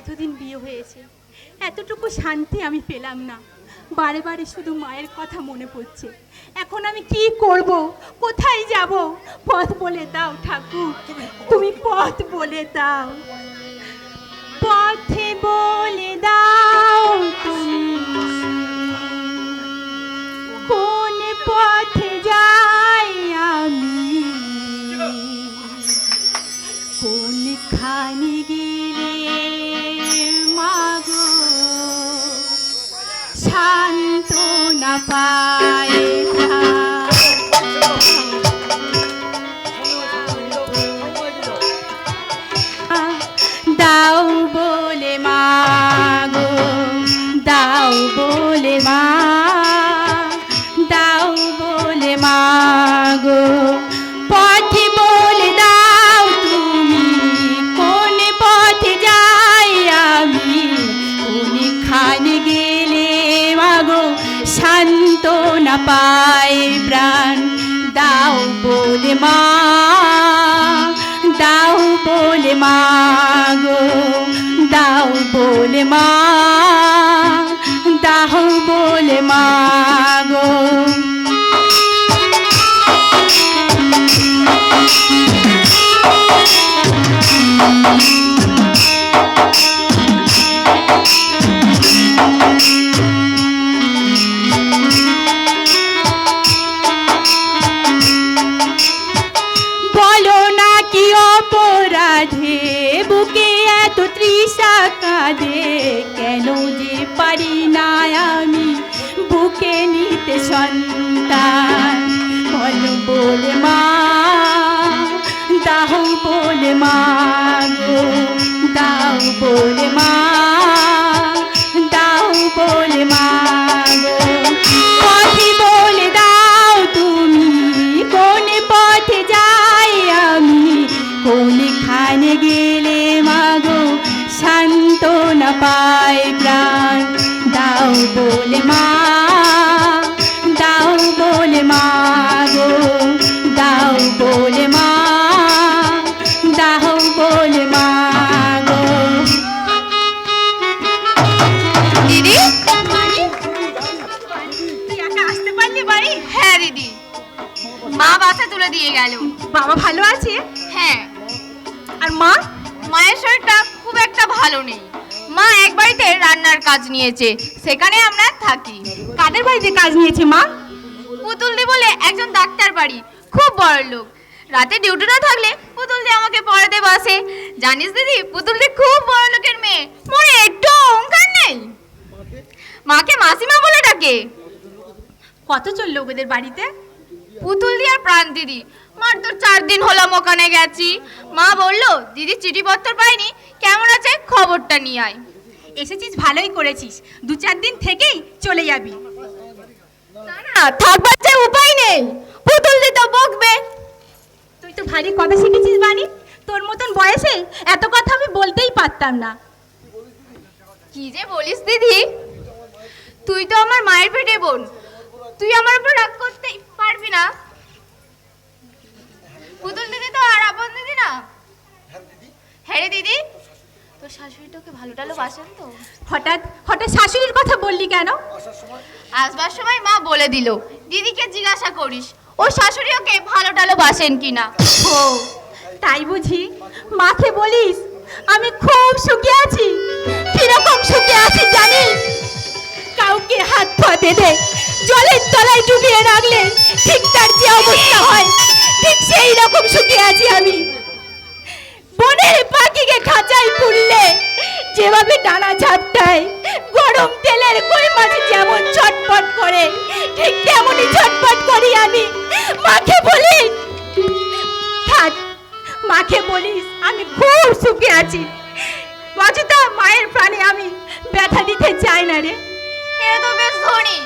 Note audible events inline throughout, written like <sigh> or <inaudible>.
এতদিন বিয়ে হয়েছে, এতটুকু শান্তি আমি পেলাম না। বারে বারে শুধু মায়ের কথা মনে পড়ছে। এখন আমি কি করব? কোথায় যাব? পথ বলে দাও ঠাকুর, তুমি পথ বলে দাও। পথে বলে দাও দাও বলে মাগো দাও বলে মা মা সন্তান বল বলে মা দাও বলে মা গো দাও বলে মা দাও বলে মা বাবা ভালো আছে? হ্যাঁ। আর মা? মায়ের শরীরটা খুব একটা ভালো নেই। মা এক বাড়িতে রান্নার কাজ নিয়েছে সেখানে আমরা থাকি। কাদের বাড়িতে কাজ নিয়েছে মা? পুতুলদি বলে একজন ডাক্তার বাড়ি খুব বড় লোক। রাতে ডিউটি না থাকলে পুতুলদি আমাকে পড়াতে বসে। জানিস দিদি পুতুলদি খুব বড় লোকের মেয়ে। মনে একটু অহংকার নেই? মাকে মাসিমা বলে ডাকে। কত চলল ওদের বাড়িতে? পুতুলদি আর প্রাণ দিদি মার তো চার দিন হলাম ওখানে গেছি। মা বলল দিদি চিঠিপত্র পাইনি কেমন আছে? খবরটা নিয়ে আয়। এসেছিস ভালোই করেছিস। দু চার দিন থেকেই চলে যাবি। না না থাকবার যে উপায় নেই। পুতুলদি তো বকবে। তুই তো ভারী কথা শিখেছিস বাণী। তোর মতন বয়সে এত কথা আমি বলতেই পারতাম না। কি যে বলিস দিদি? তুই তো আমার মায়ের পেটে বোন। তুই আমার উপর রাগ করতে পারবি না পুতুল দিদি তো আর আপন দিদি না হ্যাঁ রে দিদি তোর শাশুড়ি তোকে ভালো টালো বাসেন তো। হঠাৎ হঠাৎ শাশুড়ির কথা বললি কেন? আসবার সময় মা বলে দিল দিদিকে জিজ্ঞাসা করিস ও শাশুড়ি ওকে ভালো টালো বাসেন কিনা? ও তাই বুঝি? মাকে বলিস আমি খুব সুখে আছি। কীরকম সুখে আছি জানিস? কাউকে হাত পা বেঁধে জলের তলায় ডুবিয়ে রাখলে ঠিক তার যে অবস্থা হয় ঠিক সেই রকম সুখে আছি আমি। বনের পাখিকে খাঁচায় পুড়লে যেভাবে ডানা ঝাপটায় গরম তেলের কই মাছ যেমন ছটপট করে ঠিক তেমনই ছটপট করি আমি। মাকে বলি থাক মাকে বলিস আমি খুব সুখে আছি। অযথা মায়ের প্রাণে আমি ব্যথা দিতে চাই না রে। এ তো বেশ ধনী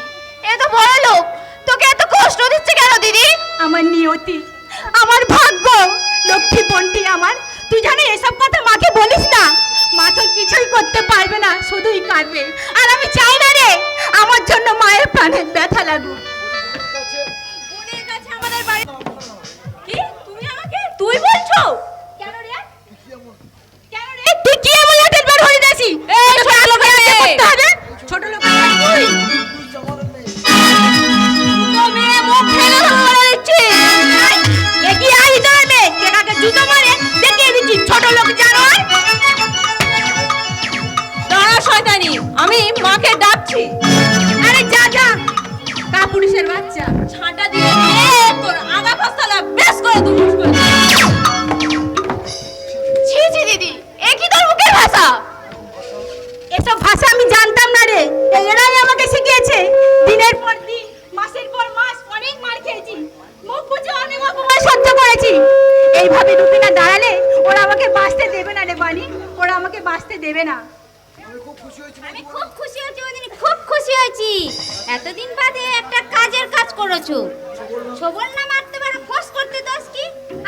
এ তো বড় লোক তোকে এত কষ্ট দিচ্ছে কেন দিদি? আমার নিয়তি আমার ভাগ্য লক্ষ্মী বোনটি আমার তুই জানি এসব কথা মাকে বলিস না? মা তো কিছুই করতে পারবে না শুধুই কাঁদবে। আর আমি চাই না রে আমার জন্য মায়ের প্রাণে ব্যথা লাগু হয়ে ছোট লোক মুখ ফেলে জুতো মারে? এসব ভাষা আমি জানতাম না রে। এরাই আমাকে শিখিয়েছে। দিনের পর দিন মাসের পর মাস অনেক মার খেয়েছি। মুখ বুঝে অনেক করেছি। এইভাবে রুবিনা দাঁড়া ওরা আমাকে বাঁচতে দেবে না রে বানি ওরা আমাকে বাঁচতে দেবে না। আমি খুব খুশি হয়েছি আমি খুব খুশি হয়েছি ওদিন খুব খুশি হয়েছি। এতদিন বাদে একটা কাজের কাজ করেছ। ছবল না মারতে পারো ফোস করতে দোষ কি?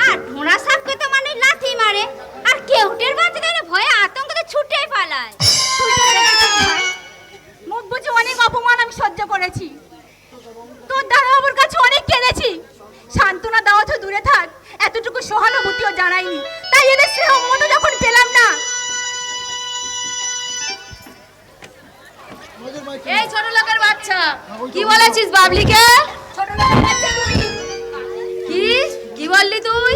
আর ঢোঁড়া সাপকে তো মানে লাথি মারে। আর কেউটের বাচ্চা দিলে ভয়ে আতঙ্কতে ছুটে পালায়। মুখ বুঝে অনেক অপমান আমি সহ্য করেছি। তোর দাদাবাবুর কাছে অনেক কেঁদেছি সান্ত্বনা দেওয়া তো দূরে থাক। এতটুকু সহানুভূতিও জানাইনি। তাই এদের স্নেহ মতো যখন পেলাম না। এই ছোট লোকের বাচ্চা কি বলেছিস বাবলিকে? ছোট লোকের বাচ্চা তুমি কি? কি বললি তুই?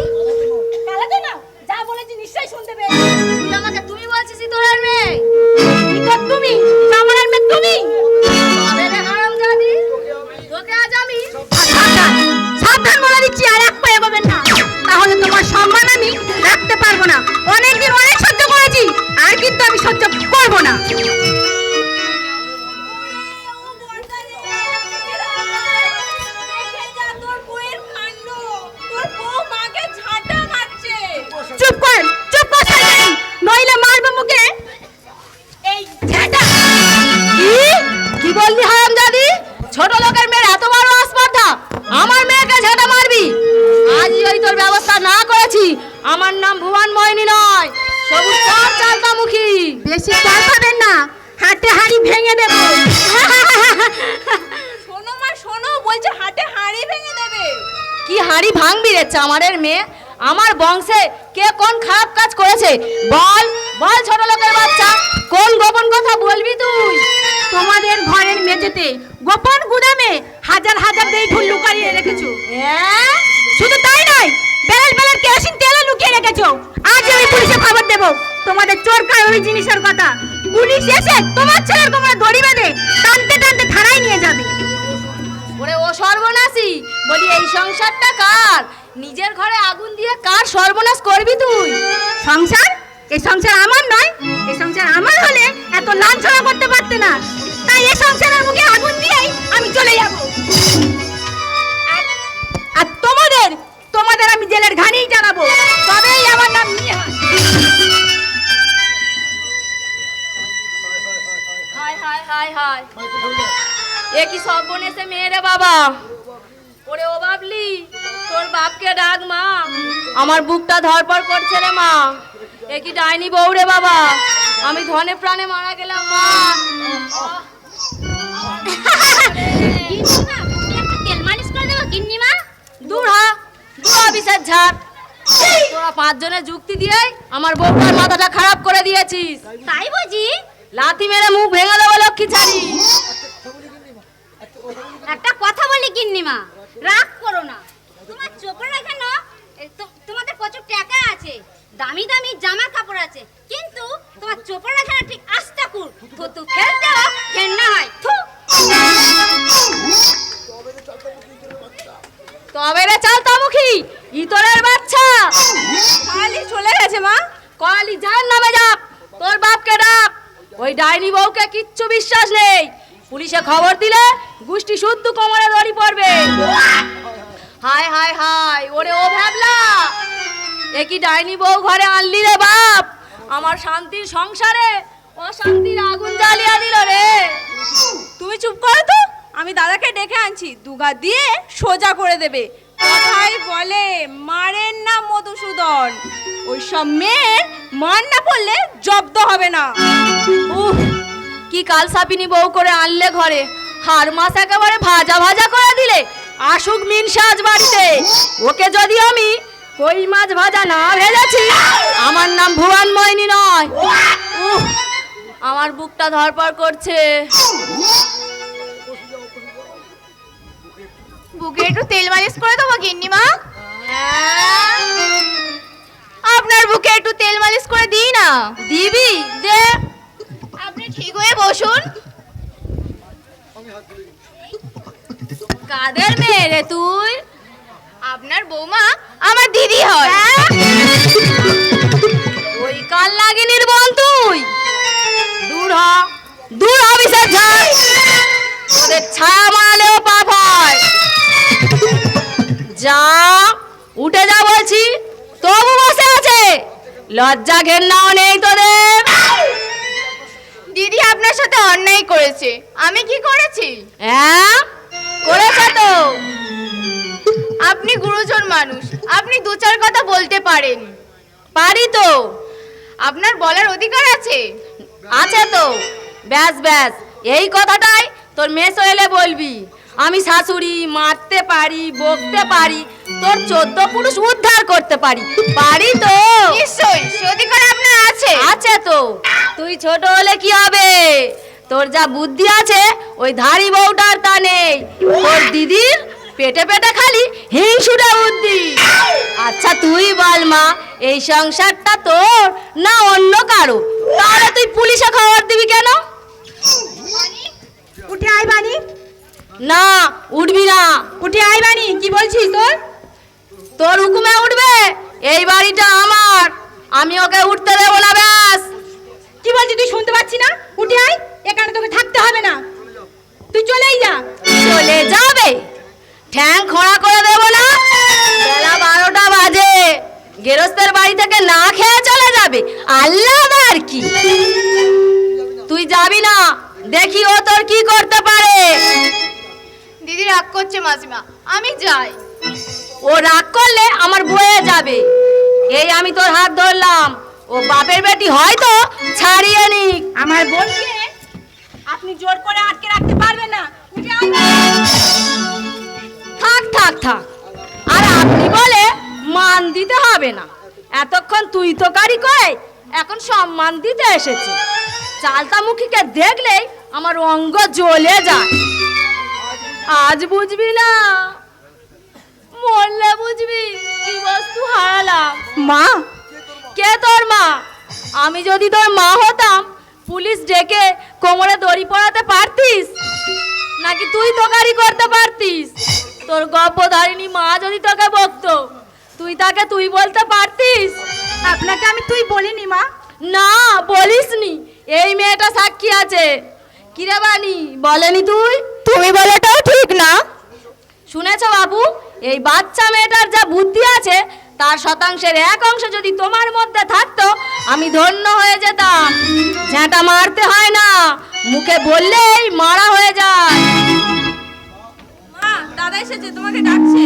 পালাতে না যা বলেছি নিশ্চয়ই শুনতে পেয়েছি তুই আমাকে তুমি বলছিস তোর মেয়ে? তো তুমি? কামড়ার মেয়ে তুমি? সম্মান আমি রাখতে পারব না। অনেকদিন অনেক সহ্য করেছি আর কিন্তু আমি সহ্য করব না। চুপ কর চুপ কর সাইকেল নইলে মারবে মুখে। এই ঝেঁটা। কি? কি বললি হারামজাদি? ছোট লোকের মেয়ের আজ ব্যবস্থা না করেছি আমার নাম ভুবন মহিনী নয়। সবুজ কর চালতা মুখী বেশি চাল পাবেন না হাতে হাড়ি ভেঙে দেবো। <laughs> শোনো মা শোনো বলছে হাটে হাড়ি ভেঙে দেবে। কি হাড়ি ভাঙবি রে চামারের মেয়ে? আমার বংশে কে কোন খারাপ কাজ করেছে? বল বল ছোট লোকের বাচ্চা কোন গোপন কথা বলবি তুই? তোমাদের ঘরের মেঝেতে গোপন গুদামে হাজার হাজার দেইঠুল লুকাইয়ে রেখেছো। হ্যাঁ? শুধু তাই নয় বেলাল বেলাল কেরোসিন তেলও লুকিয়ে রেখেছো। আজ আমি পুলিশে খবর দেবো। তোমাদের চোরকার ওই জিনিসের কথা। পুলিশ এসে তোমার ছেলের কোমরে দড়ি বেঁধে টানতে টানতে থানায় নিয়ে যাবে। ওরে ও সর্বনাশী বলি এই সংসারটা কার? নিজের ঘরে আগুন দিয়ে কার সর্বনাশ করবি তুই? সংসার? এই সংসার আমার নয়। এই সংসার আমার হলে এত লাঞ্ছনা করতে পারতে না। তাই এই সংসারের মুখে আগুন দিয়েই আমি চলে যাব। আর তোমাদের তোমাদের আমি জেলের ঘানেই জানাব। তবেই আমার নাম নিহার হায় হায় হায় হায়। এ কি সব বনেছে মেয়েরে বাবা? ওরে ও বাবলি তোর বাপকে ডাক মা। আমার বুকটা ধরপড় করছে রে মা। এ কি ডাইনি বউ রে বাবা? আমি ধনে প্রাণে মারা গেলাম মা <laughs> গিন্নিমা বুকে একটা তেল মালিশ করে দেবো গিন্নিমা দূর হা দূর অফিসের ঝাড় তোরা পাঁচজনে যুক্তি দিয়ে আমার বউটার মাথাটা খারাপ করে দিয়েছিস। তাই বুঝি লাথি মেরে মুখ ভেঙে দেবো লক্ষ্মী ছাড়ি। একটা কথা বলি গিন্নিমা রাগ করো না। তোমার চোপড়া কেন এ তো- তোমাদের প্রচুর টাকা আছে দামি দামি জামা কাপড় আছে কিন্তু তোমার চোপড়া কেন ঠিক আস্তা কুর থুতু ফেলতে হয় থু। তবে রে চাল তামুখী, ইতরের বাচ্চা। কালি চলে গেছে মা কয়ালি যার নামে যাক তোর বাপকে ডাক। ওই ডাইনি বউকে কিচ্ছু বিশ্বাস নেই। পুলিশে খবর দিলে গুষ্টি শুদ্ধ কোমরে দড়ি পড়বে। হায় হায় হায়, ওরে ও ভাবলা এ ডাইনি বউ ঘরে আনলি রে বাপ? আমার শান্তির সংসারে অশান্তির আগুন জ্বালিয়ে দিল রে। তুমি চুপ করো তো। আমি দাদাকে ডেকে আনছি দুগা দিয়ে সোজা করে দেবে। কথাই বলে, মারেন না মধুসূদন। ওই সব মেয়ের মার না পড়লে জব্দ হবে না। উহ, কি কাল সাপিনি বউ করে আনলে ঘরে? হার মাস একেবারে ভাজা ভাজা করে দিলে, আসুক মিন সাজ বাড়িতে। ওকে যদি আমি কই মাছ ভাজা না ভেজেছি, আমার নাম ভুবন ময়নি নয়। আমার বুকটা ধরপড় করছে। বুকে একটু তেল মালিশ করে দেবো গিন্নিমা? আপনার বুকে একটু তেল মালিশ করে দিই না? দিবি? দে। আপনি ঠিক হয়ে বসুন। কাদের মেয়ে রে তুই? আপনার বৌমা আমার দিদি হয়। ওই কাল লাগিনির বোন তুই। দূর হ। দূর হ ঝাই ওদের ছায়া মারালেও পাপ হয়। যা উঠে যা বলছি তবু বসে আছে। লজ্জা ঘেন্নাও নেই তোদের। দিদি আপনার সাথে অন্যায় করেছে। আমি কি করেছি? হ্যাঁ করেছে তো। আপনি গুরুজন মানুষ। আপনি দু চার কথা বলতে পারেন। পারি তো। আপনার বলার অধিকার আছে? আছে তো। ব্যাস ব্যাস। এই কথাটাই তোর মেসো এলে বলবি আমি শাশুড়ি মারতে পারি বকতে পারি তোর চোদ্দ পুরুষ উদ্ধার করতে পারি। পারি তো। নিশ্চয়ই আপনার আছে। আছে তো। তুই ছোট হলে কি হবে? তোর যা বুদ্ধি আছে ওই ধারি বউটার তা নেই। তোর দিদির পেটে পেটে খালি হিংসুটা বুদ্ধি। আচ্ছা তুই বল মা এই সংসারটা তোর না অন্য কারও? তাহলে তুই পুলিশে খবর দিবি কেন? উঠে আয় বানি না উঠবি না। উঠে আয় বানি কি বলছিস তোর? তোর হুকুমে উঠবে এই বাড়িটা আমার। আমি ওকে উঠতে দেবো না ব্যাস। কি বলছিস তুই শুনতে পাচ্ছি না? উঠে আয় এখানে তোকে থাকতে হবে না। তুই চলেই যা। চলে যাবে। ঠ্যাং খোঁড়া করে দেবো না। বেলা বারোটা বাজে। গেরস্তের বাড়ি থেকে না খেয়ে চলে যাবে। আল্লাহ আর কি? তুই যাবি না। দেখি ও তোর কি করতে পারে। দিদি রাগ করছে মাসিমা আমি যাই। ও রাগ করলে আমার বয়ে যাবে। এই আমি তোর হাত ধরলাম। ও বাপের বেটি হয়তো ছাড়িয়ে নি আমার বোনকে আপনি জোর করে আটকে রাখতে পারবেন না। থাক থাক থাক। আর আপনি বলে মান দিতে হবে না। এতক্ষণ তুই তো কারি করে এখন সম্মান দিতে এসেছে চালতামুখীকে দেখলেই আমার অঙ্গ জ্বলে যায়। আজ বুঝবি না মরলে বুঝবি কি বস্তু হারালাম। মা কে তোর মা? আমি যদি তোর মা হতাম পুলিশ ডেকে কোমরে দড়ি পড়াতে পারতিস? নাকি তুই তোকারি করতে পারতিস? তোর গর্ভধারিণী মা যদি তোকে বকতো তুই তাকে তুই বলতে পারতিস? আপনাকে আমি তুই বলিনি মা। না বলিসনি। এই মেয়েটা সাক্ষী আছে। কিরে বানি বলেনি তুই? তুমি বলাটাও ঠিক না। শুনেছো বাবু এই বাচ্চা মেয়েটার যা বুদ্ধি আছে তার শতাংশের এক অংশ যদি তোমার মধ্যে থাকতো আমি ধন্য হয়ে যেতাম। ঝ্যাঁটা মারতে হয় না মুখে বললেই মারা হয়ে যায়। মা দাদা এসেছে তোমাকে ডাকছে।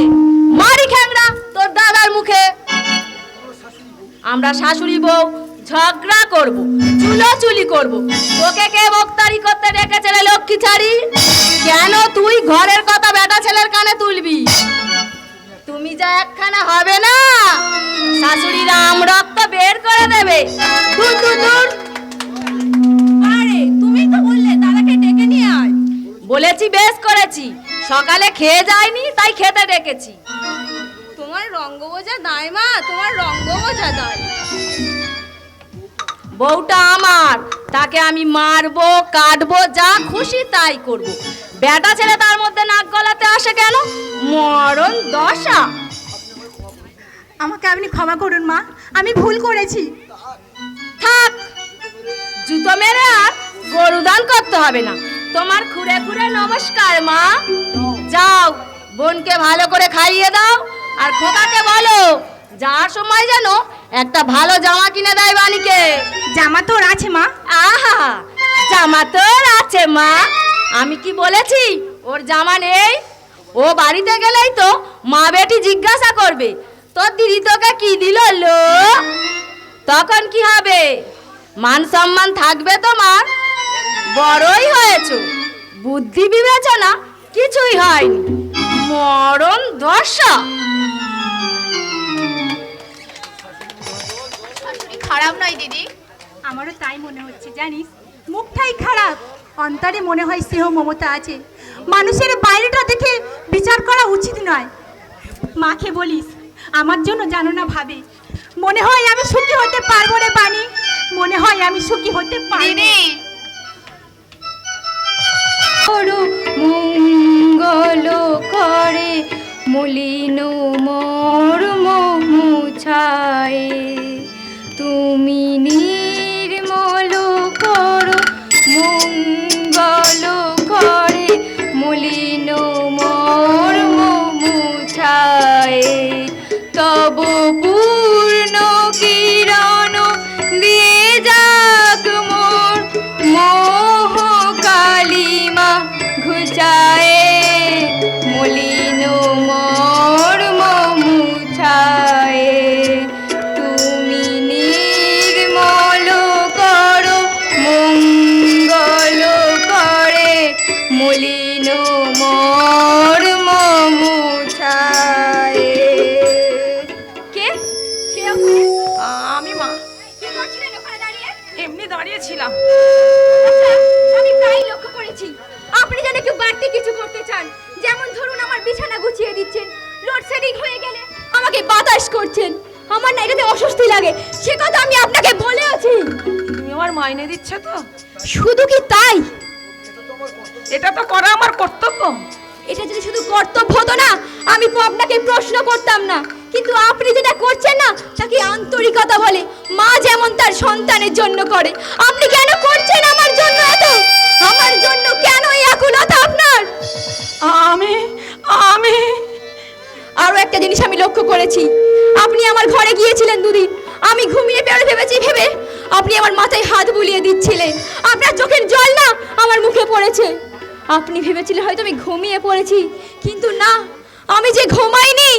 মারি খ্যাংরা তোর দাদার মুখে। আমরা শাশুড়ি বউ ঝগড়া করব চুলোচুলি করব। তোকে কে বক্তারি করতে ডেকেছে রে লক্ষ্মী ছাড়ি কেন তুই ঘরের কথা বেটা ছেলের কানে তুলবি? তুমি যা একখানা হবে না? শাশুড়ি রাম রক্ত বের করে দেবে। দূর দূর দূর। আরে তুমি তো বললে দাদাকে ডেকে নিয়ে আয়। বলেছি বেশ করেছি। সকালে খেয়ে যায়নি তাই খেতে ডেকেছি। তোমার রঙ্গ বোঝা দায় মা তোমার রঙ্গ বোঝা দায় বউটা আমার তাকে আমি মারবো কাটবো যা খুশি তাই করব। বেটা ছেলে তার মধ্যে নাক গলাতে আসে কেন? মরণ দশা। আমাকে আপনি ক্ষমা করুন মা। আমি ভুল করেছি। থাক জুতো মেরে আর গরুদান করতে হবে না। তোমার খুঁড়ে খুঁড়ে নমস্কার মা। যাও বোনকে ভালো করে খাইয়ে দাও আর খোকাকে বলো যাওয়ার সময় যেন একটা ভালো জামা কিনে দেয় বাণীকে। জামা তোর আছে মা। আহা জামা তোর আছে মা। আমি কি বলেছি? ওর জামা নেই? ও বাড়িতে গেলেই তো মা বেটি জিজ্ঞাসা করবে। তোর দিদি তোকে কি দিল লো? তখন কি হবে? মান সম্মান থাকবে তোমার বড়ই হয়েছ। বুদ্ধি বিবেচনা কিছুই হয়নি। মরণ দশা খারাপ নয় দিদি। আমারও তাই মনে হচ্ছে জানিস? মুখটাই খারাপ। অন্তরে মনে হয় স্নেহ মমতা আছে। মানুষের বাইরেটা দেখে বিচার করা উচিত নয়। মাকে বলিস আমার জন্য জানো না ভাবে। মনে হয় আমি সুখী হতে পারব রে বাণী। মনে হয় আমি সুখী হতে পারি মঙ্গল করে মলিন মোর মুছায়। তুমি নির্মল দিচ্ছেন লোডশেডিং হয়ে গেলে। আমাকে বাতাস করছেন। আমার না এটাতে অস্বস্তি লাগে। সে কথা আমি আপনাকে বলে আছি। তুমি আমার মাইনে দিচ্ছে তো? শুধু কি তাই? এটা তো করা আমার কর্তব্য। এটা যদি শুধু কর্তব্য হতো না আমি আপনাকে প্রশ্ন করতাম না। কিন্তু আপনি যেটা করছেন না তাকে আন্তরিকতা বলে। মা যেমন তার সন্তানের জন্য করে। আপনি কেন করছেন আমার জন্য এত? আমার জন্য কেন এই আকুলতা আপনার? আমি আমি আরও একটা জিনিস আমি লক্ষ্য করেছি। আপনি আমার ঘরে গিয়েছিলেন দুদিন। আমি ঘুমিয়ে বেরো ভেবেছি, ভেবে আপনি আমার মাথায় হাত বুলিয়ে দিচ্ছিলেন। আপনার চোখের জল না আমার মুখে পড়েছে। আপনি ভেবেছিলেন হয়তো আমি ঘুমিয়ে পড়েছি, কিন্তু না, আমি যে ঘুমাইনি।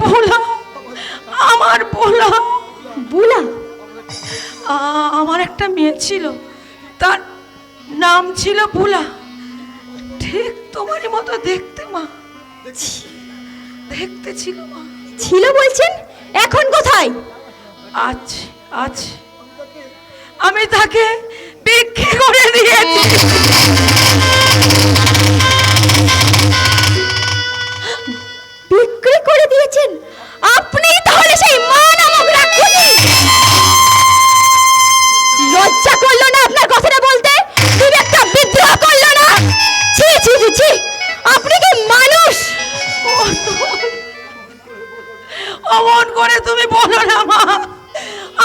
ভোলা, আমার ভোলা। বুলা আমার একটা মেয়ে ছিল। তার নাম ছিল ভোলা। ঠিক তোমারই মতো দেখতে মা। দেখতে ছিল মা। ছিল বলছেন? এখন কোথায়? আজ আজ আমি তাকে বিক্রি করে দিয়েছি। বিক্রি করে দিয়েছেন? আপনি তাহলে সেই মা নামক রাক্ষসী! লজ্জা করল না আপনার কথাটা বলতে? বিবেকটা বিদ্রোহ করল না? ছি ছি ছি ছি! অমন করে তুমি বলো না, মা।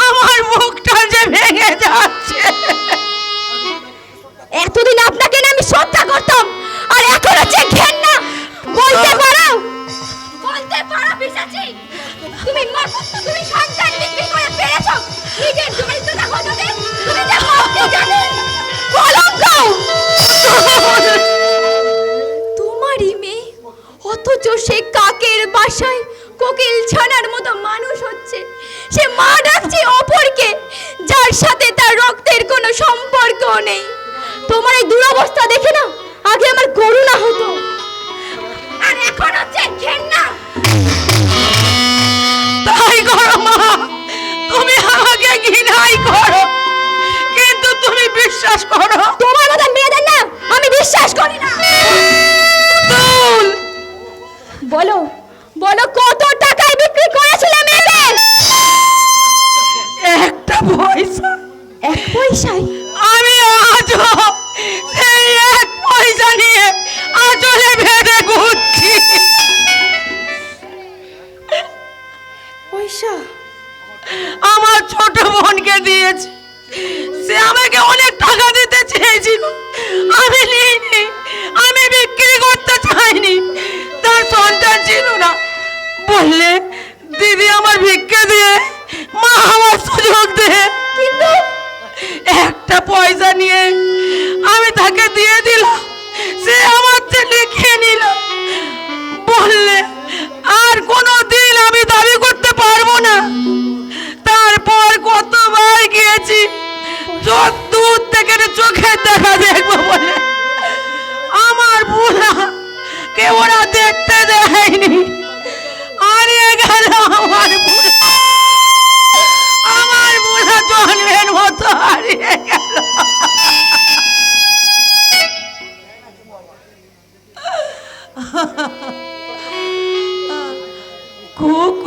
আমার মুখটা যে ভেঙে যাচ্ছে। এতদিন আপনাকে না আমি শ্রদ্ধা করতাম, আর এখন হচ্ছে ঘেন্না, বলতে পারো? বলতে পারো, পিসাচি। তুমি তুমি সন্তান বিক্রি করে পেরেছ নিজের দরিদ্রতা ঘটাতে তুমি যে মরতে জানো। তোমার এই দুরবস্থা দেখে না আগে আমার করুণা হতো। আর এখন হচ্ছে ঘেন্না তাই করো মা তুমি আমাকে ঘৃণাই করো। কিন্তু তুমি বিশ্বাস করো। তোমার মতন মেয়েদের না আমি বিশ্বাস করি না। বলো বলো কত টাকায় বিক্রি করেছিলে মেয়েদের? একটা পয়সা। এক পয়সায়? আমি আজও পয়সা আমার ছোট বোনকে দিয়েছি। সে আমাকে অনেক টাকা দিতে চেয়েছিল। আমি নিইনি, আমি বিক্রি করতে চাইনি। তার সন্তান ছিল না। বললে, দিদি আমার ভিক্ষে দিয়ে, মা আমার সুযোগ দে কিন্তু একটা পয়সা নিয়ে আমি তাকে দিয়ে দিলাম। সে আমার লিখিয়ে নিল। বললে, আর কোনো দিন আমি দাবি পারব না। তারপর কতবার গিয়েছি চোখ দূর থেকে চোখের দেখা দেখব বলে। আমার বুড়া কে ওরা দেখতে দেয়নি। হারিয়ে গেল আমার আমার বুড়া জন্মের মতো হারিয়ে গেল। কুকু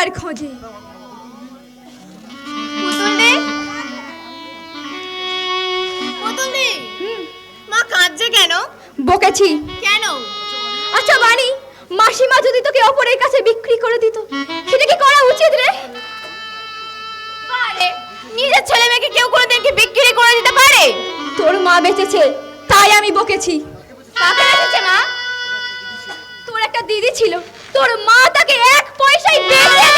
হেমন্তপুরে খোঁজে? মা কাঁদছে কেন? বকেছি। কেন? আচ্ছা মাসিমা যদি তোকে অপরের কাছে বিক্রি করে দিত সেটা কি করা উচিত রে? পারে নিজের ছেলে মেয়েকে কেউ কোনোদিন কি বিক্রি করে দিতে পারে? তোর মা বেঁচেছে তাই আমি বকেছি। কাকে রেখেছে মা? তোর একটা দিদি ছিল তোর মা তাকে এক পয়সায় বেচে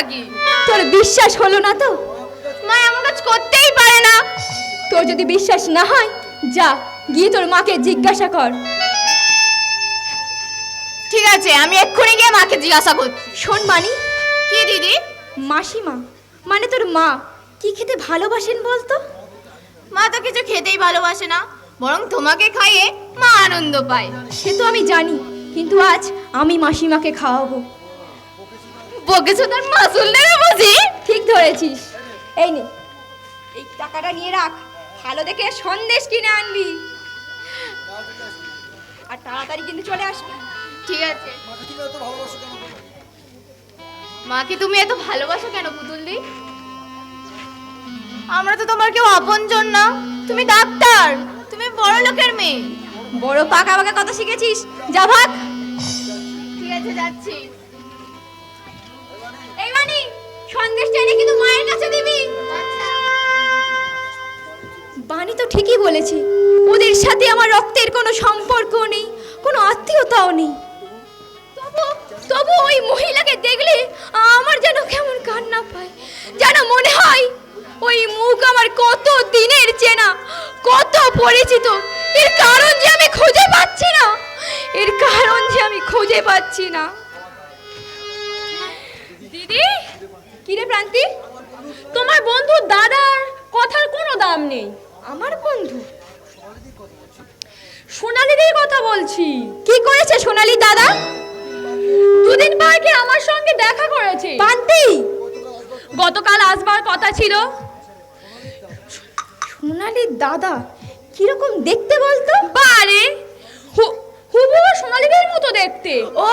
নাকি তোর বিশ্বাস হলো না তো? মা এমন কাজ করতেই পারে না। তোর যদি বিশ্বাস না হয় যা গিয়ে তোর মাকে জিজ্ঞাসা কর। ঠিক আছে আমি এক্ষুনি গিয়ে মাকে জিজ্ঞাসা করছি। শোন বাণী। কি দিদি? মাসিমা মানে তোর মা কি খেতে ভালোবাসেন বলতো? মা তো কিছু খেতেই ভালোবাসে না বরং তোমাকে খাইয়ে মা আনন্দ পায়। সে তো আমি জানি কিন্তু আজ আমি মাসিমাকে খাওয়াবো। বকেছো তার মাসুল নেবে বুঝি? ঠিক ধরেছিস। এই নে। এই টাকাটা নিয়ে রাখ। ভালো দেখে সন্দেশ কিনে আনবি। আর তাড়াতাড়ি কিন্তু চলে আসবি। ঠিক আছে। মাকে তুমি এত ভালোবাসো কেন পুতুলদি? আমরা তো তোমার কেউ আপনজন না। তুমি ডাক্তার। তুমি বড় লোকের মেয়ে। বড় পাকা পাকা কথা শিখেছিস। যা ভাগ। ঠিক আছে যাচ্ছি। বানি সন্দেশ চাইলে কিন্তু মায়ের কাছে দিবি। বানি তো ঠিকই বলেছে। ওদের সাথে আমার রক্তের কোনো সম্পর্ক নেই, কোনো আত্মীয়তাও নেই। তবু ওই মহিলাকে দেখলে আমার যেন কেমন কান্না পায়। যেন মনে হয়, ওই মুখ আমার কত দিনের চেনা, কত পরিচিত। এর কারণ যে আমি খুঁজে পাচ্ছি না। এর কারণ যে আমি খুঁজে পাচ্ছি না। দিদি কিরে প্রান্তি? তোমার বন্ধু দাদার কথার কোনো দাম নেই। আমার বন্ধু? সোনালিদের কথা বলছি। কি করেছে সোনালি দাদা? দুদিন পার্কে আমার সঙ্গে দেখা করেছে? পান্তি গতকাল আসবার কথা ছিল। সোনালি দাদা কীরকম দেখতে বলতো? বারে হু- হুবহু সোনালিদের মতো দেখতে। ও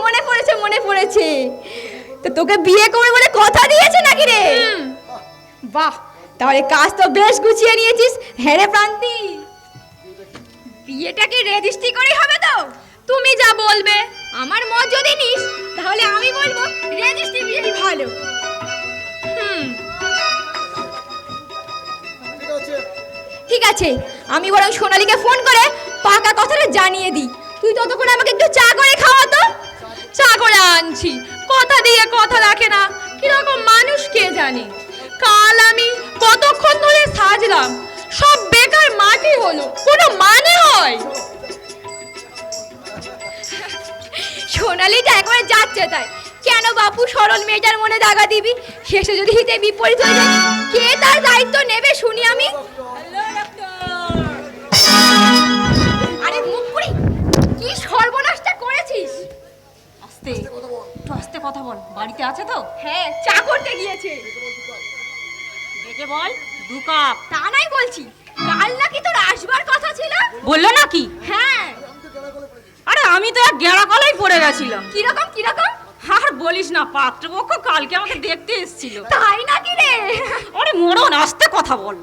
মনে পড়েছে মনে পড়েছে। তো তোকে বিয়ে করবে বলে কথা দিয়েছে নাকি রে? বাহ তাহলে কাজ তো বেশ গুছিয়ে নিয়েছিস হ্যাঁ রে প্রান্তি? বিয়েটা কি রেজিস্ট্রি করে হবে তো? তুমি যা বলবে আমার মত যদি নিস তাহলে আমি বলব রেজিস্ট্রি বিয়েই ভালো। হুম। ঠিক আছে আমি বরং সোনালীকে ফোন করে পাকা কথাটা জানিয়ে দিই। তুই ততক্ষণ আমাকে একটু চা করে খাওয়া তো চা করে আনছি। কথা দিয়ে কথা রাখে না। কীরকম মানুষ কে জানে? কাল আমি কতক্ষণ ধরে সাজলাম। সব বেকার মাটি হলো। কোনো মানে হয়? সোনালিটা একবারে যাচ্ছে তাই। কেন বাপু সরল মেয়েটার মনে দাগা দিবি? শেষে যদি হিতে বিপরীত হয়ে যায়, কে তার দায়িত্ব নেবে শুনি আমি? একটু কথা বল বাড়িতে আছে তো? হ্যাঁ চা করতে গিয়েছে। ডেকে বল দু কাপ। তা নাই বলছি কাল নাকি তোর আসবার কথা ছিল? বলল নাকি? হ্যাঁ। আরে আমি তো এক গেঁড়া কলাই পড়ে গেছিলাম। কীরকম কীরকম? আর বলিস না পাত্রপক্ষ কালকে আমাকে দেখতে এসেছিল। তাই নাকি রে? আরে মরণ আস্তে কথা বল।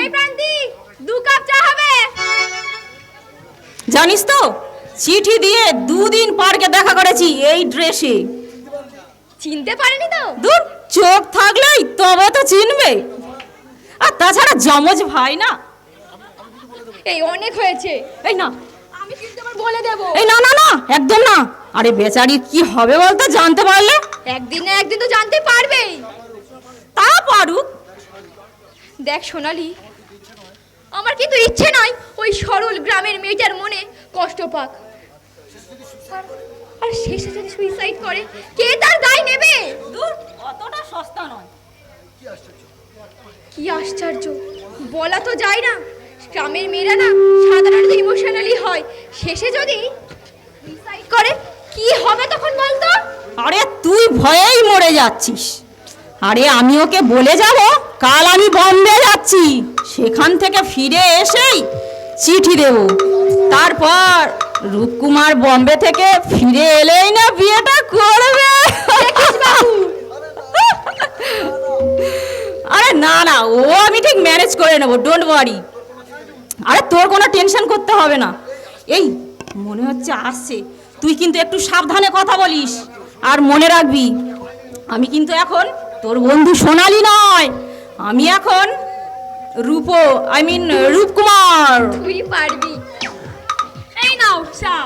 এই প্রান্তি দু কাপ চা হবে। জানিস তো চিঠি দিয়ে দুদিন পার্কে দেখা করেছি এই ড্রেসে। চিনতে পারেনি তো? দূর চোখ থাকলেই তবে তো চিনবে। আর তাছাড়া জমজ ভাই না? এই অনেক হয়েছে। এই না। আমি কিন্তু আবার বলে দেব। এই না না না একদম না। আরে বেচারি কি হবে বলতো জানতে পারলে? একদিন না একদিন তো জানতে পারবেই। তা পারুক। দেখ সোনালি আমার কিন্তু ইচ্ছে নয় ওই সরল গ্রামের মেয়েটার মনে কষ্ট পাক। আর শেষে যদি সুইসাইড করে কে তার দায় নেবে? দূর অতটা সস্তা নয়। কি আশ্চর্য। বলা তো যায় না গ্রামের মেয়েরা না সাধারণত ইমোশনালি হয়। শেষে যদি সুইসাইড করে কি হবে তখন বলতো? আরে তুই ভয়েই মরে যাচ্ছিস। আরে আমি ওকে বলে যাব কাল আমি বম্বে যাচ্ছি। সেখান থেকে ফিরে এসেই চিঠি দেব। তারপর রূপকুমার বম্বে থেকে ফিরে এলেই না বিয়েটা করবে। আরে না না ও আমি ঠিক ম্যানেজ করে নেব ডোন্ট ওয়ারি আরে তোর কোনো টেনশন করতে হবে না। এই মনে হচ্ছে আসছে। তুই কিন্তু একটু সাবধানে কথা বলিস। আর মনে রাখবি আমি কিন্তু এখন তোর বন্ধু সোনালি নয়। আমি এখন রূপ আই মিন রূপকুমার। তুই পারবি। এই নাও চা